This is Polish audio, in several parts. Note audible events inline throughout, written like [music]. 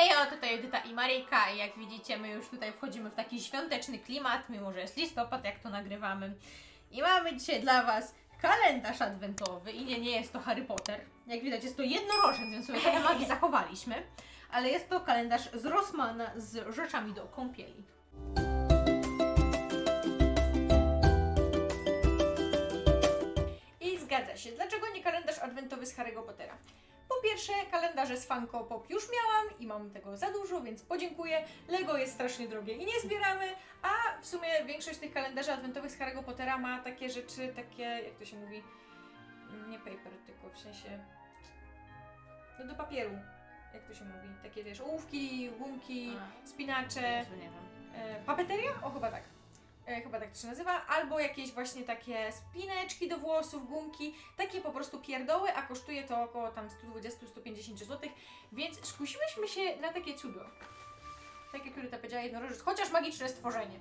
Hej, o, tutaj Edyta i Maryjka i jak widzicie, my już tutaj wchodzimy w taki świąteczny klimat, mimo że jest listopad, jak to nagrywamy. I mamy dzisiaj dla Was kalendarz adwentowy i nie, nie jest to Harry Potter. Jak widać, jest to jednorożec, więc sobie trochę magii [laughs] zachowaliśmy. Ale jest to kalendarz z Rossmana z rzeczami do kąpieli. I zgadza się. Dlaczego nie kalendarz adwentowy z Harry'ego Pottera? Po pierwsze, kalendarze z Funko Pop już miałam i mam tego za dużo, więc podziękuję. Lego jest strasznie drogie i nie zbieramy, a w sumie większość tych kalendarzy adwentowych z Harry'ego Pottera ma takie rzeczy, takie, jak to się mówi, nie paper, tylko w sensie, no do papieru, jak to się mówi, takie wiesz, ołówki, gumki, spinacze, nie wiem. e, papeteria? O, chyba tak. E, chyba tak to się nazywa, albo jakieś właśnie takie spineczki do włosów, gumki, takie po prostu pierdoły, a kosztuje to około tam 120-150 zł, więc skusiłyśmy się na takie cudo. Tak jak Juryta powiedziała, jednorożec, chociaż magiczne stworzenie.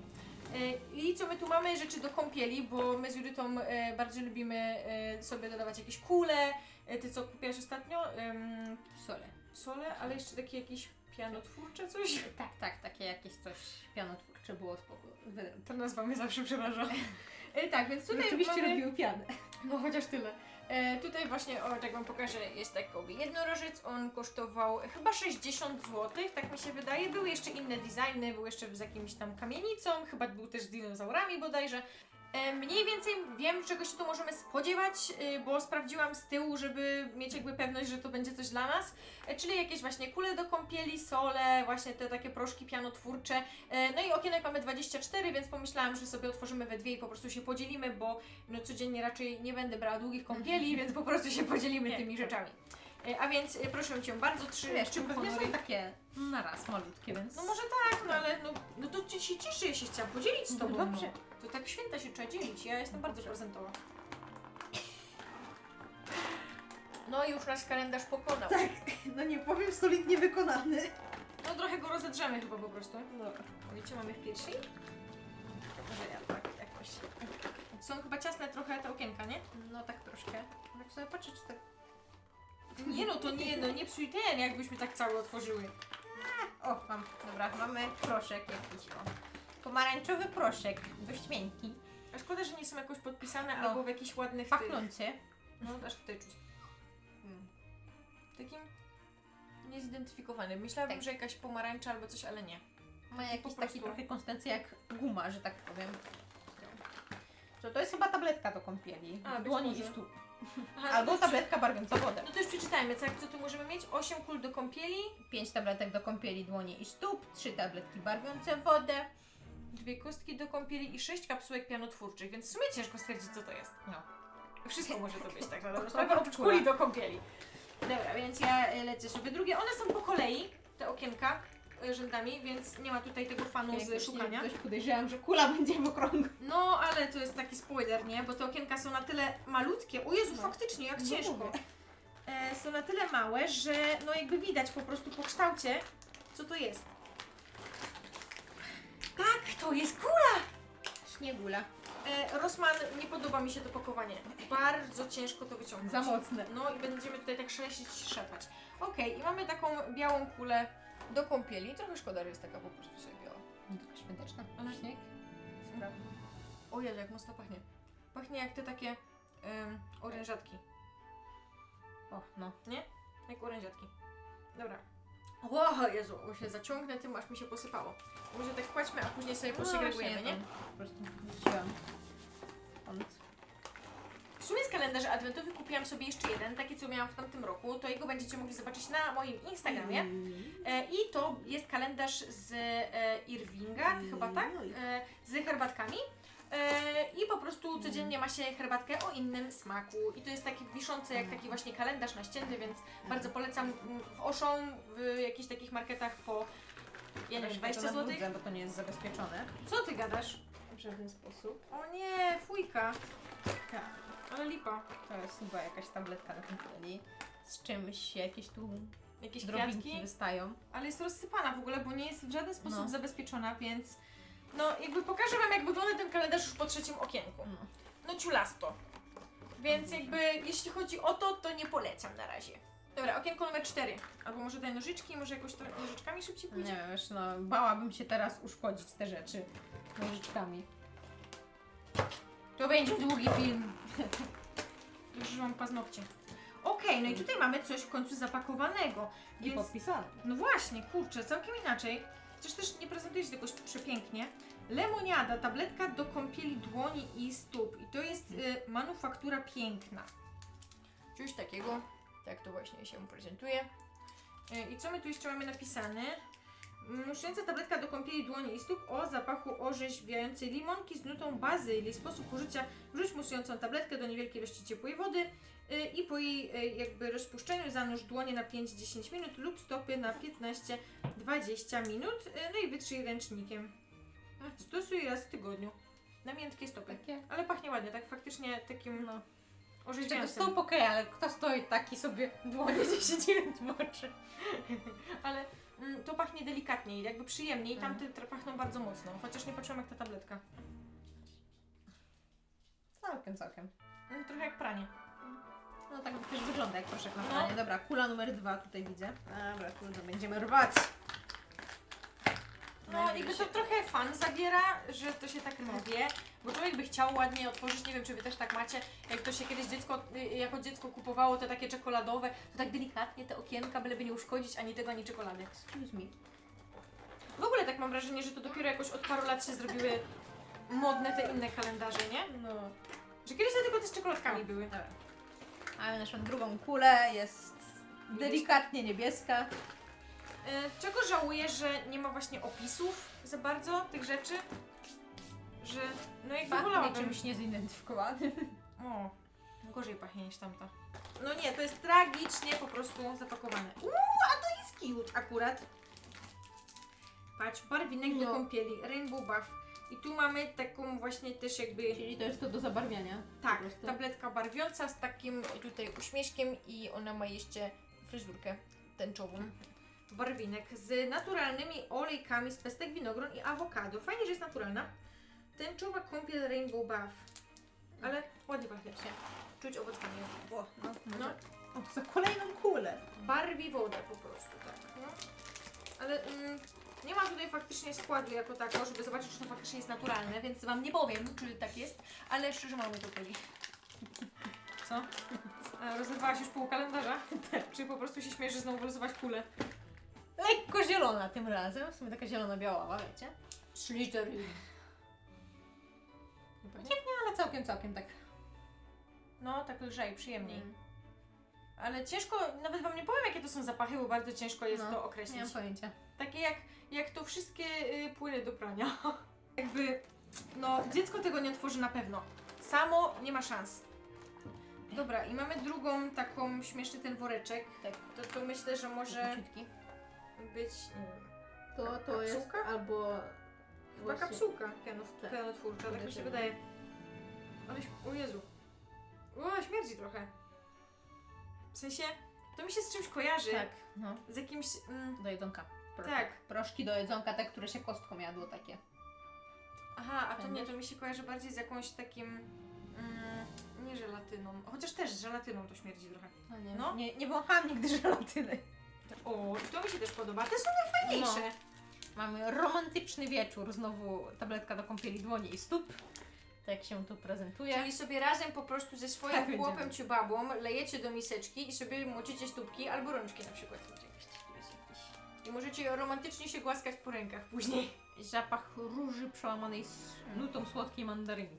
E, I co my tu mamy? Rzeczy do kąpieli, bo my z Jurytą e, bardzo lubimy sobie dodawać jakieś kule. Ty co kupiłaś ostatnio? Sole. sole, ale jeszcze takie jakieś pianotwórcze coś? Tak, tak, takie jakieś coś pianotwórcze było. Wy- Ta nazwa mnie zawsze przeraża. E, tak, więc tutaj Oczywiście mamy... robiły pianę. No chociaż tyle. E, tutaj właśnie, o tak wam pokażę, jest takowy jednorożec. On kosztował chyba 60 zł, tak mi się wydaje. Były jeszcze inne designy, był jeszcze z jakimś tam kamienicą, chyba był też z dinozaurami bodajże. E, mniej więcej wiem, czego się tu możemy spodziewać, e, bo sprawdziłam z tyłu, żeby mieć jakby pewność, że to będzie coś dla nas. E, czyli jakieś właśnie kule do kąpieli, sole, właśnie te takie proszki pianotwórcze. E, no i okienek mamy 24, więc pomyślałam, że sobie otworzymy we dwie i po prostu się podzielimy, bo no codziennie raczej nie będę brała długich kąpieli, [laughs] więc po prostu się podzielimy tymi rzeczami. E, A więc e, proszę Cię bardzo, trzy, Wiesz, trzy czy pewnie honory. są takie na raz malutkie, więc... No może tak, no ale no, no to Ci się cieszę, ja się chciałam podzielić z No Tobą. dobrze. No. To tak święta się trzeba dzielić, ja jestem bardzo prezentowa. No i już nasz kalendarz pokonał. Tak, no nie powiem, solidnie wykonany. No trochę go rozedrzemy chyba po prostu. Dobra. Wiecie, mamy w piersi? Może ja tak jakoś. Są chyba ciasne trochę te okienka, nie? No tak troszkę. Tak sobie patrzę, czy tak... Nie no, to nie, no nie psuj ten, jakbyśmy tak cały otworzyły. O, mam, dobra, mamy proszek jakiś, o. Pomarańczowy proszek, dość miękki, A szkoda, że nie są jakoś podpisane No. albo w jakichś ładnych pachnący. tych. No, aż tutaj czuć. Mm. Takim niezidentyfikowanym. Myślałabym, Tak. że jakaś pomarańcza albo coś, ale nie. Ma jakiś Po taki prostu. trochę jak guma, że tak powiem. Co, to jest chyba tabletka do kąpieli. A, być Dłoni może. i stóp. Aha, Albo no to, tabletka barwiąca wodę. no to już przeczytajmy, co, co tu możemy mieć? 8 kul do kąpieli, 5 tabletek do kąpieli, dłonie i stóp, 3 tabletki barwiące wodę. dwie kostki do kąpieli i 6 kapsułek pianotwórczych, więc w sumie ciężko stwierdzić, co to jest. No. Wszystko może to być tak na dobrą To [laughs] sprawę, oprócz kuli do kąpieli. Dobra, więc ja e, lecę sobie drugie. One są po kolei, te okienka, rzędami, więc nie ma tutaj tego fanu z szukania. Dość podejrzewam, że kula [laughs] będzie w okrągłu. No, ale to jest taki spoiler, nie? Bo te okienka są na tyle malutkie. O Jezu, No. faktycznie, jak No ciężko. E, są na tyle małe, że no jakby widać po prostu po kształcie, co to jest. Tak, to jest kula! Śniegula. E, Rossmann, nie podoba mi się to pakowanie. Bardzo ciężko to wyciągnąć. Za mocne. No i będziemy tutaj tak szeleścić, szepać. Okej, i mamy taką białą kulę do kąpieli. Trochę szkoda, że jest taka po prostu sobie biała. No, Taka świąteczna. Ale- Śnieg. Dobra. O Jezu, jak mocno pachnie. Pachnie jak te takie um, orężatki. O, no. Nie? Jak orędziatki. Dobra. O Jezu, bo się zaciągnę tym, aż mi się posypało. Może tak kładźmy, a później sobie posegregujemy, No, nie? właśnie, Po prostu wrzuciłam. Stąd. Sumie z kalendarza adwentowych kupiłam sobie jeszcze jeden, taki co miałam w tamtym roku. To jego będziecie mogli zobaczyć na moim Instagramie. E, I to jest kalendarz z e, Irvinga, Mm, chyba tak? oj. E, z herbatkami. E, I po prostu codziennie ma się herbatkę o innym smaku. I to jest taki wiszący jak taki właśnie kalendarz naścienny, więc bardzo polecam mm, w Auchan, w jakichś takich marketach po ja nie wiem, 20 To na zł. bo to nie jest zabezpieczone. Co ty gadasz? W żaden sposób. O nie, fujka. Tak. Ale lipa. To jest chyba jakaś tabletka na kąpieli. Z czymś jakieś tu Jakieś drobinki kwiatki. wystają. ale jest rozsypana w ogóle, bo nie jest w żaden sposób No. zabezpieczona, więc no jakby pokażę Wam jak wygląda ten kalendarz już po trzecim okienku. No. No ciulasto. Więc jakby jeśli chodzi o to, to nie polecam na razie. Dobra, okienko numer 4. Albo może daj nożyczki, może jakoś to nożyczkami szybciej Nie pójdzie? wiem, wiesz, no bałabym się teraz uszkodzić te rzeczy nożyczkami. To będzie długi film. [laughs] Już mam paznokcie. Okej, no i tutaj mamy coś w końcu zapakowanego. I Więc, podpisane. no właśnie, kurczę, całkiem inaczej. Chociaż też nie prezentuje się jakoś przepięknie. Lemoniada, tabletka do kąpieli dłoni i stóp. I to jest y, manufaktura piękna. Coś takiego, tak to właśnie się prezentuje. Y, I co my tu jeszcze mamy napisane? Muszcząca tabletka do kąpieli dłoni i stóp o zapachu orzeźwiającej limonki z nutą bazylii. Sposób użycia: wrzuć musującą tabletkę do niewielkiej ilości ciepłej wody y, i po jej y, jakby rozpuszczeniu zanurz dłonie na 5-10 minut lub stopy na 15-20 minut. y, No i wytrzyj ręcznikiem. Stosuj raz w tygodniu. Na miętkie stopy. Takie. Ale pachnie ładnie, tak faktycznie takim No. Orzeźwiającym. stop okej, ale kto stoi taki sobie dłonie 10 minut moczy? [laughs] Ale mm, to pachnie delikatniej, jakby przyjemniej. Mhm. Tamte tra- pachną bardzo mocno, chociaż nie patrzyłam jak ta tabletka. Całkiem, całkiem. Mm, trochę jak pranie. No tak też wygląda jak proszek na No. pranie. Dobra, kula numer dwa tutaj widzę. Dobra, trudno, będziemy rwać. No jakby się- to trochę fan zabiera, że to się tak rwie, bo człowiek by chciał ładnie otworzyć, nie wiem czy wy też tak macie, jak to się kiedyś dziecko, y, jako dziecko kupowało te takie czekoladowe, to tak delikatnie te okienka, byleby nie uszkodzić ani tego, ani czekolady. Excuse me. W ogóle tak mam wrażenie, że to dopiero jakoś od paru lat się zrobiły modne te inne kalendarze, nie? No. Że kiedyś to tylko te z czekoladkami były. Dobra. Mamy naszą drugą kulę, jest delikatnie niebieska. Y, Czego żałuję, że nie ma właśnie opisów za bardzo tych rzeczy? Że, no jakby wolałabym. czymś niezidentyfikowanym. O, gorzej pachnie niż tamta. No nie, to jest tragicznie po prostu zapakowane. Uuu, a to jest cute akurat. Patrz, barwinek do No. kąpieli, rainbow buff. I tu mamy taką właśnie też jakby, Czyli to jest to do zabarwiania. tak, prostu. tabletka barwiąca z takim tutaj uśmieszkiem i ona ma jeszcze fryzurkę tęczową. Barwinek z naturalnymi olejkami z pestek, winogron i awokado. Fajnie, że jest naturalna. Tęczowa kąpiel rainbow buff. Ale ładnie pachnie. Czuć owoc vanilli. O, no, No. no. O, za kolejną kulę. Barwi wodę po prostu, tak. No. Ale mm, nie ma tutaj faktycznie składu jako tako, żeby zobaczyć, czy to faktycznie jest naturalne, więc Wam nie powiem, czy tak jest, ale szczerze mało mnie to chodzi. Co? A, Rozerwałaś już pół kalendarza? Czy po prostu się śmiesz, że znowu wylosować kulę? Lekko zielona tym razem. W sumie taka zielona-biała, wiecie? Slytherin. Dziwnie, ale całkiem, całkiem tak. No, tak lżej, przyjemniej. Mm. Ale ciężko, nawet Wam nie powiem, jakie to są zapachy, bo bardzo ciężko jest No, to Nie określić. mam pojęcia. Takie jak, jak to wszystkie y, płyny do prania. [laughs] Jakby, no, dziecko tego nie otworzy na pewno. Samo nie ma szans. Dobra, i mamy drugą taką śmieszny ten woreczek. Tak. To, to myślę, że może Króciutki. Być nie wiem, To, to jest Kapsułka? albo... chyba właśnie- kapsułka Tak. pianotwórcza, tak mi się wydaje. Ale, o Jezu. O, śmierdzi trochę. W sensie, to mi się z czymś kojarzy. Tak, no. Z jakimś, mm, Do jedzonka. Pro- tak. Proszki do jedzonka, te, które się kostką jadło takie. Aha, a to nie, to mi się kojarzy bardziej z jakąś takim. Mm, nie żelatyną. Chociaż też z żelatyną to śmierdzi trochę. No nie, No. nie, nie wąchałam nigdy żelatyny. O, i to mi się też podoba. Te są najfajniejsze. Mamy romantyczny wieczór, znowu tabletka do kąpieli dłoni i stóp. Tak się tu prezentuje. Czyli sobie razem po prostu ze swoim Tak, chłopem będziemy. czy babą lejecie do miseczki i sobie moczycie stópki albo rączki na przykład. I możecie romantycznie się głaskać po rękach później. Zapach róży przełamanej z nutą słodkiej mandarynki.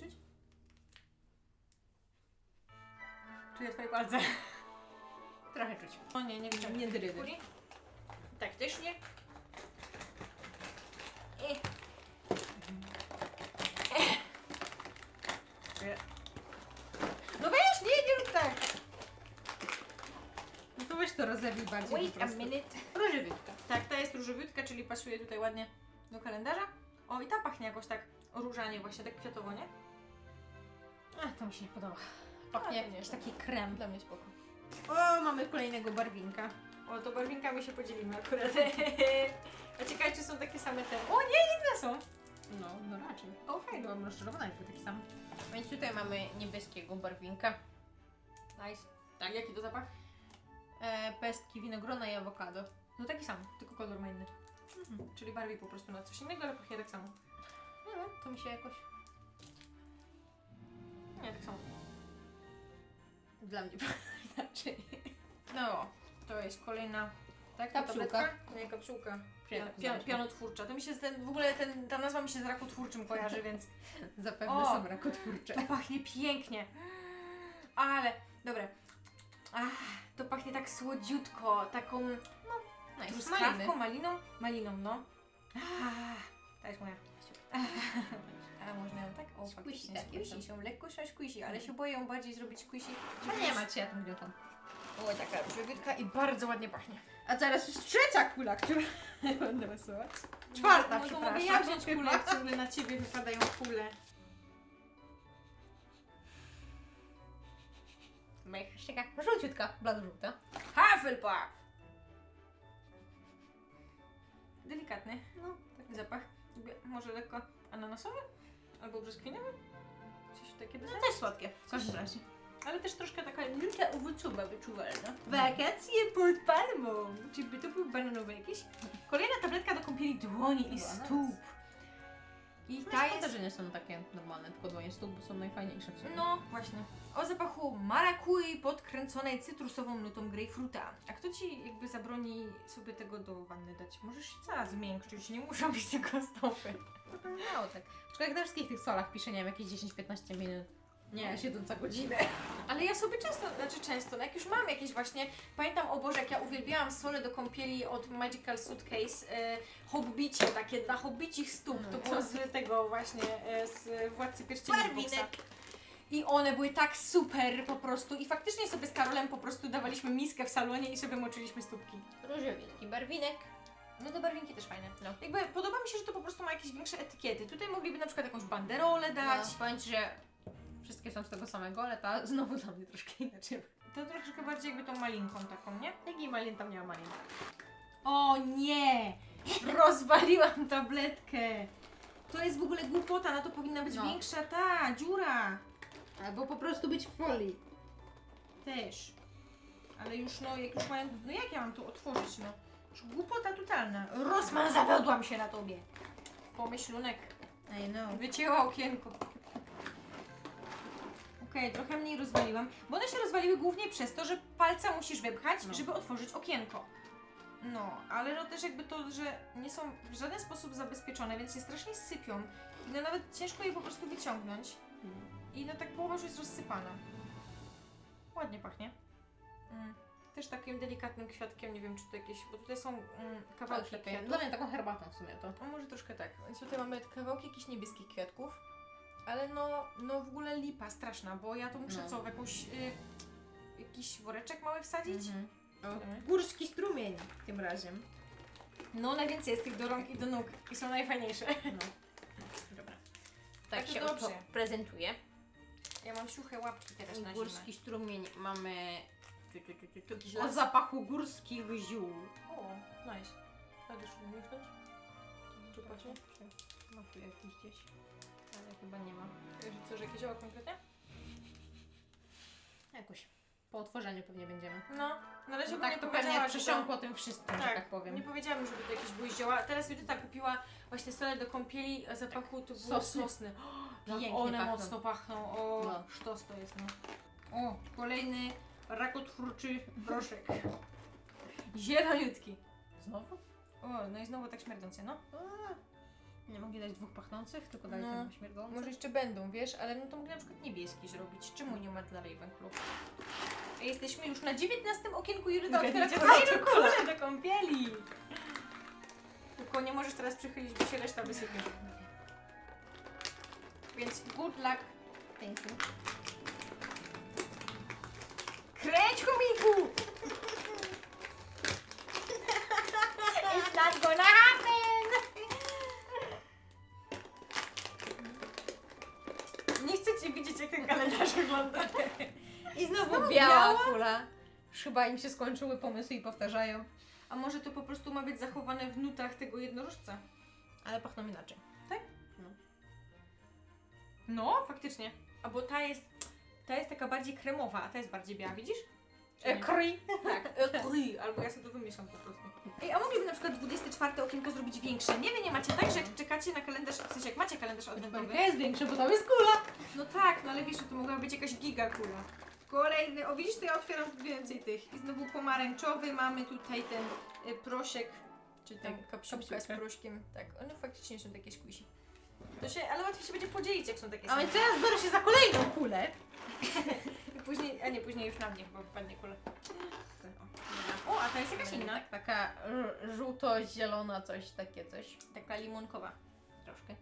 Czuć? Czuję twoje palce. Trochę czuć. O nie, nie widziałam. Nie. Kuli? Tak, też nie. I... No weź, nie, nie rób tak. No to weź to rozewij bardziej Wait po a prostu. minute. Różywitka. Tak, ta jest różowytka, czyli pasuje tutaj ładnie do kalendarza. O, i ta pachnie jakoś tak różanie właśnie, tak kwiatowo, nie? Ach, to mi się nie podoba. A, Pachnie to jak nie. jakiś taki krem. Dla mnie spoko. O, mamy kolejnego barwinka. O, to barwinkami się podzielimy akurat. [laughs] A ciekawe, czy są takie same te. O nie, inne są. No, no raczej. O, fajnie. Byłam rozczarowana, jakby taki sam. Więc tutaj mamy niebieskiego barwinka. Nice. Tak, jaki to zapach? E, pestki, winogrona i awokado. No taki sam, tylko kolor ma inny. Mhm. Czyli bardziej po prostu na coś innego, ale pachnie tak samo. Nie wiem, to mi się jakoś... Nie, tak samo. Dla mnie [laughs] inaczej. No, to jest kolejna tak, Kapsułka. tabletka? Nie, kapsułka. Pian, pianotwórcza. To mi się z ten, w ogóle ten, ta nazwa mi się z rakotwórczym kojarzy, więc [laughs] Zapewne O! są rakotwórcze. to pachnie pięknie. Ale, dobre. Ach, to pachnie tak słodziutko, taką Nice. Maliny. truskawką, maliną. Maliną, no. Ach, ta jest moja. A można ją tak? O, Squishy faktycznie takie squishy są. lekko są squishy, ale się boję ją bardziej zrobić squishy. A nie macie, ja tam gniotą. O, taka przewidka i bardzo ładnie pachnie. A teraz już trzecia kula, którą [laughs] będę rysować. Czwarta, no, to przepraszam. mogę ja wziąć kulę, jak ciągle na ciebie wypadają kule. Jakaś taka żółciutka, blado-żółta. Hufflepuff! Delikatny No, taki zapach. Może lekko ananasowy? Albo brzoskwiniowy? Coś takiego. no też słodkie. W każdym razie. Ale też troszkę taka nuta owocowa wyczuwalna. Wakacje pod palmą! Czy by to były bananowe jakieś? Kolejna tabletka do kąpieli dłoni i stóp. I Ta jest... że nie są takie normalne, tylko dłonie stóp, bo są najfajniejsze w sumie. No, właśnie. O zapachu marakui podkręconej cytrusową nutą grejpfruta. A kto ci jakby zabroni sobie tego do wanny dać? Możesz się cała zmiękczyć, nie muszą być tylko stopy. Mało tak. Tylko jak na wszystkich tych solach pisze, nie wiem, jakieś 10-15 minut. Nie, siedząca godzinę. Ale ja sobie często, znaczy często, no jak już mam jakieś właśnie, pamiętam o Boże, jak ja uwielbiałam sole do kąpieli od Magical Suitcase, e, hobbicie, takie dla hobbicich stóp, to Mm. było z tego właśnie, e, z Władcy Pierścieni z Barwinek. I one były tak super po prostu i faktycznie sobie z Karolem po prostu dawaliśmy miskę w salonie i sobie moczyliśmy stópki. Różowiutki barwinek. No te barwinki też fajne. No. Jakby podoba mi się, że to po prostu ma jakieś większe etykiety. Tutaj mogliby na przykład jakąś banderolę dać. No, Ci, że wszystkie są z tego samego, ale ta [laughs] znowu dla mnie troszkę inaczej. To troszeczkę bardziej jakby tą malinką taką, nie? Jaki malin tam nie ma malin. O nie! Rozwaliłam tabletkę! To jest w ogóle głupota, na to powinna być No. większa ta dziura. Albo po prostu być w folii. Też. Ale już no, jak już mają, no jak ja mam tu otworzyć, no? Już głupota totalna. Rosman, zawiodłam się na tobie. Pomyślunek. I know. Wycięła okienko. Okej, trochę mniej rozwaliłam, bo one się rozwaliły głównie przez to, że palca musisz wypchać, No. żeby otworzyć okienko. No, ale no też jakby to, że nie są w żaden sposób zabezpieczone, więc się strasznie sypią. I no nawet ciężko je po prostu wyciągnąć. I no tak połowa już jest rozsypana. Ładnie pachnie. Mm. Też takim delikatnym kwiatkiem, nie wiem czy to jakieś, bo tutaj są mm, kawałki kwiatów. Dla mnie taką herbatą w sumie to. No może troszkę tak. Więc tutaj mamy kawałki jakichś niebieskich kwiatków. Ale no, no w ogóle lipa straszna, bo ja to muszę No. co, w jakąś, y, jakiś woreczek mały wsadzić? Mhm. Dobra. Górski strumień tym razem. No najwięcej jest tych do rąk i do nóg i są najfajniejsze. No. [laughs] Dobra. Tak to się dobrze. oto prezentuje. Ja mam suche łapki teraz na Górski strumień mamy tu, tu, tu, tu, tu, Jakiś o las? zapachu górskich ziół. O, nice. Będziesz umieszczać? Czy pachnie? Ma tu jakiś gdzieś, ale chyba nie ma. Że co, że jakieś zioła konkretnie? Jakoś. Po otworzeniu pewnie będziemy. No, na razie No tak nie to powiedziała, pewnie że to- przesiąkło tym wszystkim, że tak powiem. Nie powiedziałam, żeby to jakieś były zioła. Teraz Judyta kupiła właśnie solę do kąpieli, zapachu to było Sosy. sosny. Jak [gasps] pięknie one pachną. mocno pachną. O, No. sztos to jest, no. O, kolejny rakotwórczy Proszek. [laughs] Zieloniutki. Znowu? O, no i znowu tak śmierdzący, no. A, nie mogli dać dwóch pachnących, tylko dali No. ten śmierdzący. Może jeszcze będą, wiesz, ale no to mogli na przykład niebieski zrobić. Czemu nie ma dla Ravenclaw? Jesteśmy już na 19 okienku Judyta otwiera Zgadnijcie, kolejną kulę do kąpieli. Tylko nie możesz teraz przychylić, bo się reszta wysypie. Więc good luck. Thank you. Kręć chomiku! Chyba im się skończyły pomysły i powtarzają. A może to po prostu ma być zachowane w nutach tego jednorożca? Ale pachną inaczej. No, faktycznie. A bo ta jest, ta jest taka bardziej kremowa, a ta jest bardziej biała, widzisz? Ekry. Tak, [laughs] ekry, albo ja sobie to wymyślam po prostu. Ej, a mogliby na przykład 24 okienko zrobić większe? Nie wiem, nie macie tak, że jak czekacie na kalendarz, w sensie jak macie kalendarz adwentowy, jest większe, bo tam jest kula. no tak, no ale wiesz, że to mogła być jakaś giga kula. Kolejny, o widzisz, to ja otwieram więcej tych. I znowu pomarańczowy, mamy tutaj ten y, prosiek, czy ten Tak, kapsiłka z prośkiem. Tak, one faktycznie są takie squishy. To się, ale łatwiej się będzie podzielić, jak są takie A same. więc teraz biorę się za kolejną kulę. [laughs] Później, a nie, później już na mnie chyba wypadnie kula. O, a ta jest jakaś inna. Tak, taka r- żółto-zielona, coś, takie coś. Taka limonkowa. Troszkę.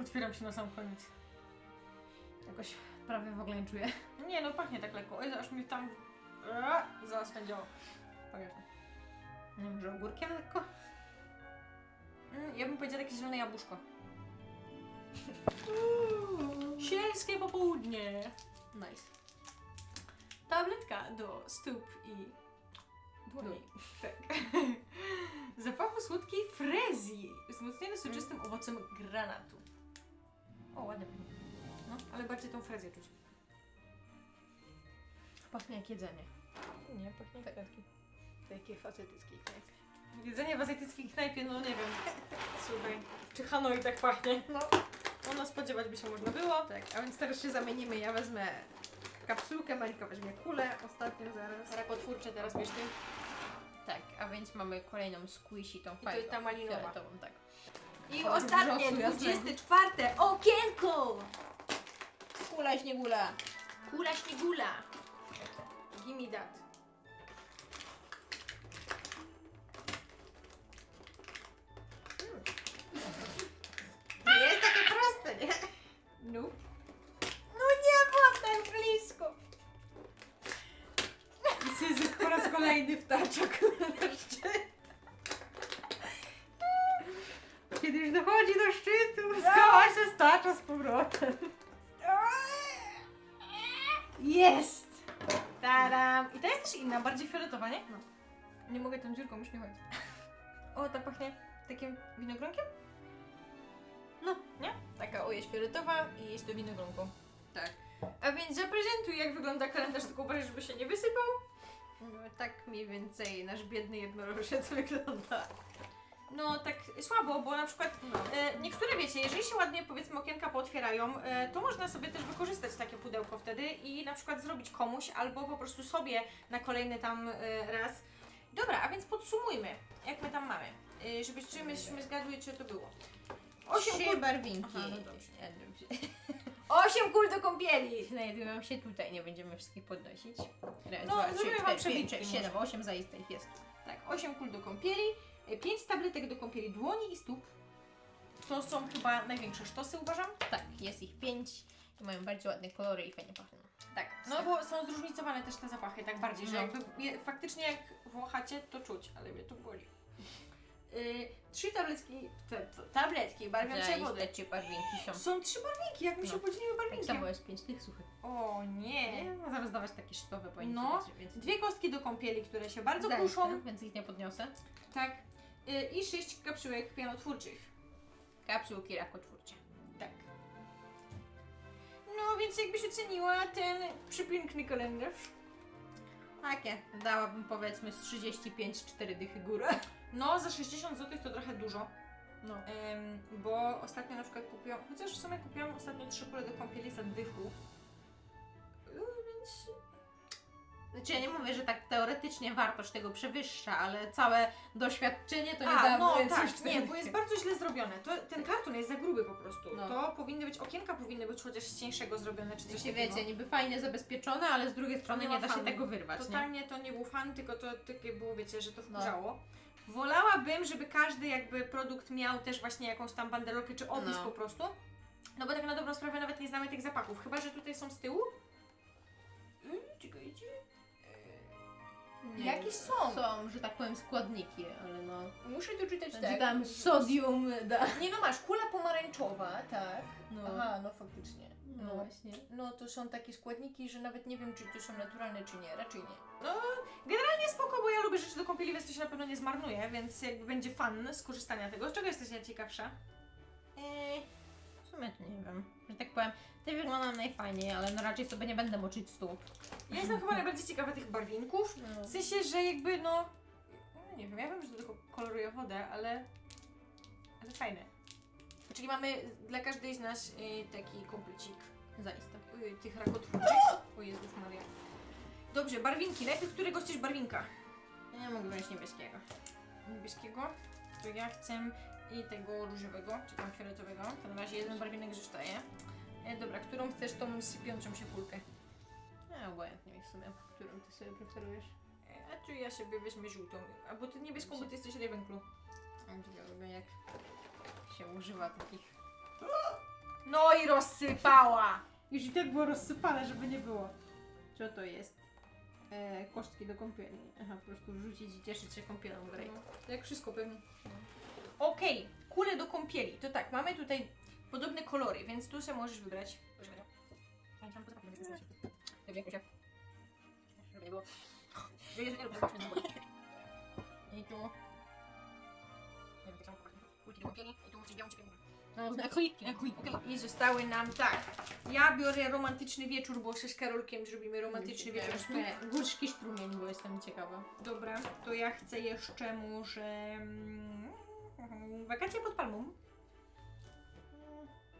Otwieram się na sam koniec. Jakoś prawie w ogóle nie czuję. Nie no, pachnie tak lekko. Oj, aż mi tam... Eee, zaraz będzie. Pamiętam. Nie wiem, że ogórkiem lekko? Mm, ja bym powiedziała takie zielone jabłuszko. Sielskie popołudnie. Nice. Tabletka do stóp i dłoni. Tak. [laughs] Zapachu słodkiej frezji. Wzmocniony soczystym owocem granatu. O, ładnie. No, ale bardziej tą frezję czuć. Pachnie jak jedzenie. Nie, pachnie Tak. kwiatki. Takie facetyckie knajpy. Jedzenie w azjatyckiej knajpie, no nie wiem. [laughs] Słuchaj, czy Hanoi tak pachnie? No. No, spodziewać by się można było. Tak, a więc teraz się zamienimy. Ja wezmę kapsułkę, Marika weźmie kulę, ostatnią zaraz. Rakotwórcze teraz wiesz ty. Tak, a więc mamy kolejną squishy, tą to fajną. ta malinowa. fioletową, tak. I ostatnie, wrzosu jasnego. 24 okienko! Kula śniegula. Kula śniegula. Gimme that. Jest! Tadam. I ta jest też inna, bardziej fioletowa, nie? No. Nie mogę tą dziurką uśmiechać. [laughs] O, ta pachnie takim winogronkiem? No. Nie? Taka o jest fioletowa i jest to winogronką. Tak. A więc zaprezentuj jak wygląda kalendarz, tylko uważaj, żeby się nie wysypał. No, tak mniej więcej nasz biedny jednorożec [laughs] wygląda. No tak słabo, bo na przykład No. e, niektóre wiecie, jeżeli się ładnie powiedzmy okienka pootwierają, e, to można sobie też wykorzystać takie pudełko wtedy i na przykład zrobić komuś albo po prostu sobie na kolejny tam e, raz. Dobra, a więc podsumujmy, jak my tam mamy, e, żebyśmy myśmy zgadły, czy to było. Osiem Trzy kul, barwinki. Aha, no dobrze. Dobrze. [laughs] osiem kul do kąpieli! Znajdują się tutaj, nie będziemy wszystkich podnosić. Raz, No, dwa, trzy, zrobimy wam cztery, przebitki sześć, siedem, osiem zaiste ich jest. Tak, 8 kul do kąpieli, 5 tabletek do kąpieli dłoni i stóp. To są chyba największe sztosy, uważam. Tak, jest ich pięć i mają bardzo ładne kolory i fajnie pachną. Tak, no bo są zróżnicowane też te zapachy, tak bardziej, że No. jakby je, faktycznie jak wąchacie, to czuć, ale mnie to boli. Yy, trzy tabletki, te, te, tabletki barwiące wody. Zaiste trzy barwinki są. Są trzy barwniki, jak my się No. podzielimy Tak barwinkiem. samo jest pięć tych suchych. O nie. Nie, no zamiast dawać takie sztowe powinny No. Dwie kostki do kąpieli, które się bardzo Zaiste, kruszą. Więc ich nie podniosę. Tak. Yy, I sześć kapsułek pianotwórczych. Kapsułki rakotwórcze. Tak. No więc jakbyś oceniła ten przepiękny kalendarz? Takie. Dałabym powiedzmy z 35 cztery dychy górę. No, za 60 zł to trochę dużo. No. Ym, bo ostatnio na przykład kupiłam, chociaż w sumie kupiłam ostatnio trzy kule do kąpieli za dychu. Yy, Więc Znaczy ja nie mówię, że tak teoretycznie wartość tego przewyższa, ale całe doświadczenie to nie A, da no tak, nie, bo jest bardzo źle zrobione. To, ten karton jest za gruby po prostu. No. To powinny być, okienka powinny być chociaż z cieńszego zrobione, czy coś Wiecie, takiego. wiecie, niby fajnie zabezpieczone, ale z drugiej strony Nie nie, ma da się fanu. tego wyrwać, nie? Totalnie to nie był fan, tylko to takie było, wiecie, że to No. wkurzało. Wolałabym, żeby każdy jakby produkt miał też właśnie jakąś tam banderolkę czy opis No. po prostu. No bo tak na dobrą sprawę nawet nie znamy tych zapachów, chyba że tutaj są z tyłu. Nie, Jakieś są. Są, że tak powiem, składniki, ale no... Muszę to czytać Znaczy tam sodium da. Nie no masz, kula pomarańczowa, tak. No. Aha, no faktycznie. No No. właśnie. No to są takie składniki, że nawet nie wiem, czy to są naturalne, czy nie. Raczej nie. No, generalnie spoko, bo ja lubię rzeczy do kąpieli, więc to się na pewno nie zmarnuje, więc jakby będzie fan z korzystania tego. Z czego jesteś najciekawsza? Eee, sumie Nawet nie wiem. Że tak powiem, te wyglądają najfajniej, ale no raczej sobie nie będę moczyć stóp. Ja jestem chyba najbardziej ciekawa tych barwinków. No. W sensie, że jakby no... no Nie wiem, ja wiem, że to tylko koloruje wodę, ale... Ale fajne. Czyli mamy dla każdej z nas y, taki komplecik Zaiste. y, tych rakotwórczych. O Jezus Maria. Dobrze, barwinki. Najpierw którego chcesz barwinka? Ja mogę wziąć niebieskiego. Niebieskiego. To ja chcę i tego różowego, czy tam fioletowego. To na razie jeden barwinek zostaje. E, dobra, którą chcesz tą sypiącą się kulkę? Ja obojętnie mi w sumie, którą ty sobie preferujesz. E, A tu ja sobie wezmę żółtą. Albo ty niebieską, bo ty jesteś Ravenclaw. Ciekawe, jak się używa takich. No i rozsypała! Już i tak było rozsypane, żeby nie było. Co to jest? E, kostki do kąpieli. Aha, po prostu wrzucić i cieszyć się kąpielą w rejku. No, jak wszystko pewnie. Okej, kule do kąpieli. To tak, mamy tutaj podobne kolory, więc tu sobie możesz wybrać. I tu. I zostały nam tak. Ja biorę romantyczny wieczór, bo się z Karolkiem zrobimy romantyczny wieczór. Górski strumień, bo jestem ciekawa. Dobra, to ja chcę jeszcze może... mm, Wakacje pod palmą.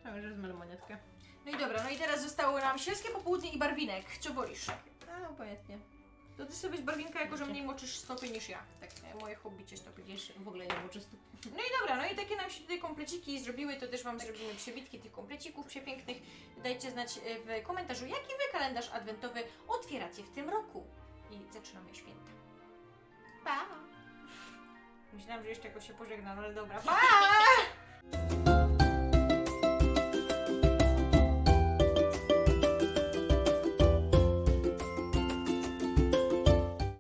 Tam już wezmę lemonietkę. No i dobra, no i teraz zostało nam sielskie popołudnie i barwinek. Co wolisz? A, obojętnie. To ty sobie z barwinka, jako że mniej moczysz stopy niż ja. Tak, e, moje hobby cię stopy. Wiesz, w ogóle nie było czysto. No i dobra, no i takie nam się tutaj kompleciki zrobiły, to też Wam zrobimy przebitki tych komplecików przepięknych. Dajcie znać e, w komentarzu, jaki Wy kalendarz adwentowy otwieracie w tym roku. I zaczynamy święta. Pa! Myślałam, że jeszcze jakoś się pożegnam, ale dobra. Pa!